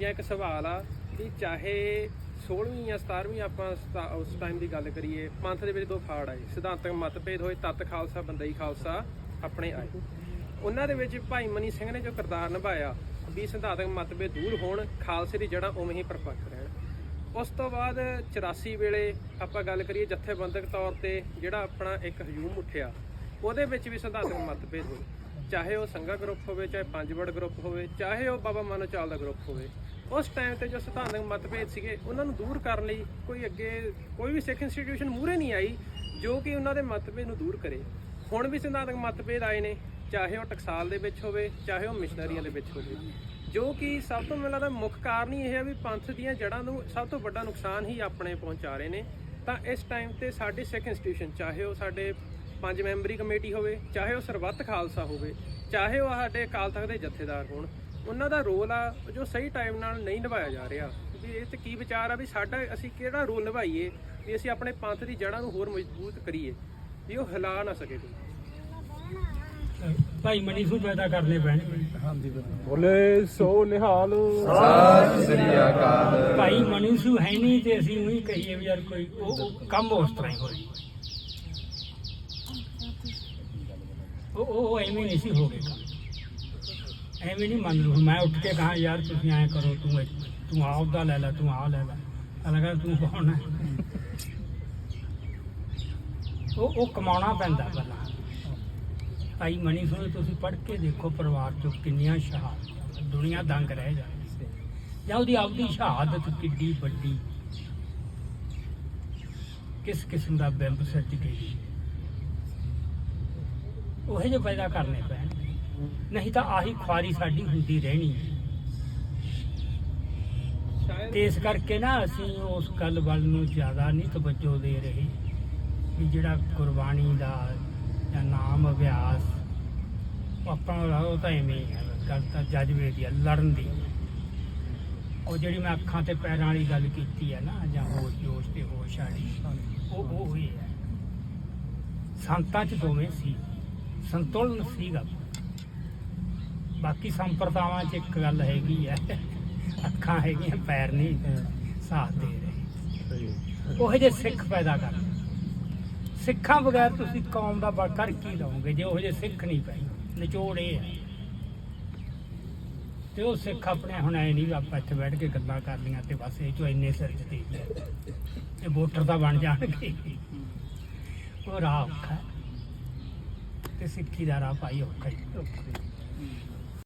ਜਾਂ ਇੱਕ ਸਵਾਲ ਆ ਕਿ ਚਾਹੇ 16ਵੀਂ ਜਾਂ 17ਵੀਂ ਆਪਾਂ ਸਤਾ- ਉਸ ਟਾਈਮ ਦੀ ਗੱਲ ਕਰੀਏ, ਪੰਥ ਦੇ ਵਿੱਚ ਦੋ ਫਾੜ ਆਏ। ਸਿਧਾਂਤਕ ਮਤਭੇਦ ਹੋਏ, ਤਤ ਖਾਲਸਾ ਬੰਦਈ ਖਾਲਸਾ, ਆਪਣੇ ਆਏ। ਉਹਨਾਂ ਦੇ ਵਿੱਚ ਭਾਈ ਮਨੀ ਸਿੰਘ ਨੇ ਜੋ ਕਿਰਦਾਰ ਨਿਭਾਇਆ ਵੀ ਸਿਧਾਂਤਕ ਮਤਭੇਦ ਦੂਰ ਹੋਣ, ਖਾਲਸੇ ਦੀ ਜੜ੍ਹਾਂ ਉਵੇਂ ਹੀ ਪਰਪੱਕ ਰਹਿਣ। ਉਸ ਤੋਂ ਬਾਅਦ 84 ਵੇਲੇ ਆਪਾਂ ਗੱਲ ਕਰੀਏ ਜਥੇਬੰਦਕ ਤੌਰ ਤੇ, ਜਿਹੜਾ ਆਪਣਾ ਇੱਕ ਹਜੂਮ ਉੱਠਿਆ, ਉਹਦੇ ਵਿੱਚ ਵੀ ਸਿਧਾਂਤਕ ਮਤਭੇਦ ਹੋਏ। ਚਾਹੇ ਉਹ ਸੰਘਾ ਗਰੁੱਪ ਹੋਵੇ, ਚਾਹੇ ਪੰਜਵੜ ਗਰੁੱਪ ਹੋਵੇ, ਚਾਹੇ ਉਹ ਬਾਬਾ ਮਾਨੋ ਚਾਲ ਦਾ ਗਰੁੱਪ ਹੋਵੇ, ਉਸ ਟਾਈਮ ਤੇ ਜੋ ਸਿਧਾਂਤਕ ਮਤਭੇਦ ਸੀਗੇ, ਉਹਨਾਂ ਨੂੰ ਦੂਰ ਕਰਨ ਲਈ ਕੋਈ ਅੱਗੇ ਕੋਈ ਵੀ ਸਿੱਖ ਇੰਸਟੀਟਿਊਸ਼ਨ ਮੂਹਰੇ ਨਹੀਂ ਆਈ ਜੋ ਕਿ ਉਹਨਾਂ ਦੇ ਮਤਭੇਦ ਨੂੰ ਦੂਰ ਕਰੇ। ਹੁਣ ਵੀ ਸਿਧਾਂਤਕ ਮਤਭੇਦ ਆਏ ਨੇ, ਚਾਹੇ ਉਹ ਟਕਸਾਲ ਦੇ ਵਿੱਚ ਹੋਵੇ, ਚਾਹੇ ਉਹ ਮਿਸ਼ਨਰੀਆਂ ਦੇ ਵਿੱਚ ਹੋਵੇ, ਜੋ ਕਿ ਸਭ ਤੋਂ ਮੈਨੂੰ ਲੱਗਦਾ ਮੁੱਖ ਕਾਰਨ ਹੀ ਇਹ ਹੈ ਵੀ ਪੰਥ ਦੀਆਂ ਜੜ੍ਹਾਂ ਨੂੰ ਸਭ ਤੋਂ ਵੱਡਾ ਨੁਕਸਾਨ ਹੀ ਆਪਣੇ ਪਹੁੰਚਾ ਰਹੇ ਨੇ। ਤਾਂ ਇਸ ਟਾਈਮ ਤੇ ਸਾਡੀ ਸਿੱਖ ਇੰਸਟੀਟਿਊਸ਼ਨ ਚਾਹੇ ਉਹ ਸਾਡੇ ਪੰਜ ਮੈਂਬਰੀ ਕਮੇਟੀ ਹੋਵੇ ਚਾਹੇ ਉਹ ਸਰਬੱਤ ਖਾਲਸਾ ਹੋਵੇ ਚਾਹੇ ਉਹ ਸਾਡੇ ਅਕਾਲ ਤਖਤ ਦੇ ਜਥੇਦਾਰ ਹੋਣ ਉਹਨਾਂ ਦਾ ਰੋਲ ਆ ਜੋ ਸਹੀ ਟਾਈਮ ਨਾਲ ਨਹੀਂ ਨਿਭਾਇਆ ਜਾ ਰਿਹਾ। ਵੀ ਇਹ ਤੇ ਕੀ ਵਿਚਾਰ ਆ ਵੀ ਸਾਡਾ ਅਸੀਂ ਕਿਹੜਾ ਰੋਲ ਨਿਭਾਈਏ ਵੀ ਅਸੀਂ ਆਪਣੇ ਪੰਥ ਦੀ ਜੜ੍ਹਾਂ ਨੂੰ ਹੋਰ ਮਜ਼ਬੂਤ ਕਰੀਏ ਵੀ ਉਹ ਹਿਲਾ ਨਾ ਸਕੇ ਕੋਈ। ਭਾਈ ਮਨੀ ਨੂੰ ਪੈਦਾ ਕਰਨੇ ਪੈਣਗੇ। ਬੋਲੇ ਸੋ ਨਿਹਾਲ। ਭਾਈ ਮਨੀ ਸੂ ਹੈ ਨਹੀਂ ਤੇ ਅਸੀਂ ਉਹੀ ਕਹੀਏ ਵੀ ਯਾਰ ਕੋਈ ਉਹ ਉਹ ਕੰਮ ਉਸ ਤਰ੍ਹਾਂ ਹੀ ਹੋਈ ਉਹ ਉਹ ਐਵੇਂ ਨਹੀਂ ਸੀ ਹੋ ਗਿਆ ਕੰਮ। ਐਵੇਂ ਨਹੀਂ ਮੰਨ ਲਓ। ਮੈਂ ਉੱਠ ਕੇ ਕਹਾ, ਯਾਰ ਤੁਸੀਂ ਐਂ ਕਰੋ, ਤੂੰ ਤੂੰ ਆਹ ਉਹਦਾ ਲੈ ਲੈ, ਤੂੰ ਆਹ ਲੈ ਲੈ। ਤਾਂ ਤੂੰ ਕੌਣ ਹੈ ਉਹ ਉਹ ਕਮਾਉਣਾ ਪੈਂਦਾ ਪਹਿਲਾਂ। ਭਾਈ ਮਨੀ ਸੁਣੋ, ਤੁਸੀਂ ਪੜ੍ਹ ਕੇ ਦੇਖੋ ਪਰਿਵਾਰ ਚੋਂ ਕਿੰਨੀਆਂ ਸ਼ਹਾਦਤਾਂ। ਦੁਨੀਆ ਦੰਗ ਰਹਿ ਜਾਂਦੀ ਜਾਂ ਉਹਦੀ ਆਪਦੀ ਸ਼ਹਾਦਤ ਕਿੱਡੀ ਵੱਡੀ। ਕਿਸ ਕਿਸਮ ਦਾ ਬਿੰਬ ਸੱਜ ਗਈ। ਉਹ ਜਿਹੇ ਪੈਦਾ ਕਰਨੇ ਪੈਣ। ਨਹੀਂ ਤਾਂ ਆਹੀ ਖੁਆਰੀ ਸਾਡੀ ਹੁੰਦੀ ਰਹਿਣੀ। ਹੈ ਤੇ ਇਸ ਕਰਕੇ ਨਾ ਅਸੀਂ ਉਸ ਗੱਲ ਵੱਲ ਨੂੰ ਜ਼ਿਆਦਾ ਨਹੀਂ ਤਵੱਜੋ ਦੇ ਰਹੇ ਵੀ ਜਿਹੜਾ ਗੁਰਬਾਣੀ ਦਾ ਜਾਂ ਨਾਮ ਅਭਿਆਸ ਆਪਾਂ ਉਹ ਤਾਂ ਐਵੇਂ ਹੀ ਹੈ ਗੱਲ ਤਾਂ ਜਜ਼ਬੇ ਦੀ ਹੈ, ਲੜਨ ਦੀ। ਉਹ ਜਿਹੜੀ ਮੈਂ ਅੱਖਾਂ ਤੇ ਪੈਰਾਂ ਵਾਲੀ ਗੱਲ ਕੀਤੀ ਹੈ ਨਾ ਜਾਂ ਹੋਸ਼ ਜੋਸ਼ ਤੇ ਹੋਸ਼ ਵਾਲੀ ਉਹ ਉਹ ਹੋਈ ਹੈ ਸੰਤਾਂ ਚ ਦੋਵੇਂ ਸੀ। ਸੰਤੁਲਨ ਸੀਗਾ। ਬਾਕੀ ਸੰਪਰਦਾਵਾਂ ਚ ਇੱਕ ਗੱਲ ਹੈਗੀ ਹੈ ਅੱਖਾਂ ਹੈਗੀਆਂ ਪੈਰ ਨਹੀਂ ਸਾਥ ਦੇ ਰਹੇ। ਉਹ ਜਿਹੇ ਸਿੱਖ ਪੈਦਾ ਕਰ। ਸਿੱਖਾਂ ਬਗੈਰ ਤੁਸੀਂ ਕੌਮ ਦਾ ਕਰ ਕੀ ਲਓਗੇ ਜੇ ਉਹ ਜਿਹੇ ਸਿੱਖ ਨਹੀਂ ਪਏ ਨਿਚੋੜ ਇਹ ਹੈ। ਤੇ ਉਹ ਸਿੱਖ ਆਪਣੇ ਹੁਣ ਐ ਨਹੀਂ ਆਪਾਂ ਇੱਥੇ ਬੈਠ ਕੇ ਗੱਲਾਂ ਕਰ ਲੀਆਂ ਤੇ ਬਸ ਇਹ ਚੋਂ ਇੰਨੇ ਸਿਰ ਦੇ ਇਹ ਵੋਟਰ ਤਾਂ ਬਣ ਜਾਣਗੇ। ਉਹ ਰਾਹ ਔਖਾ। ਤੇ ਸਿੱਖੀ ਦਾ ਰਾਹ ਭਾਈ ਔਖਾ ਹੀ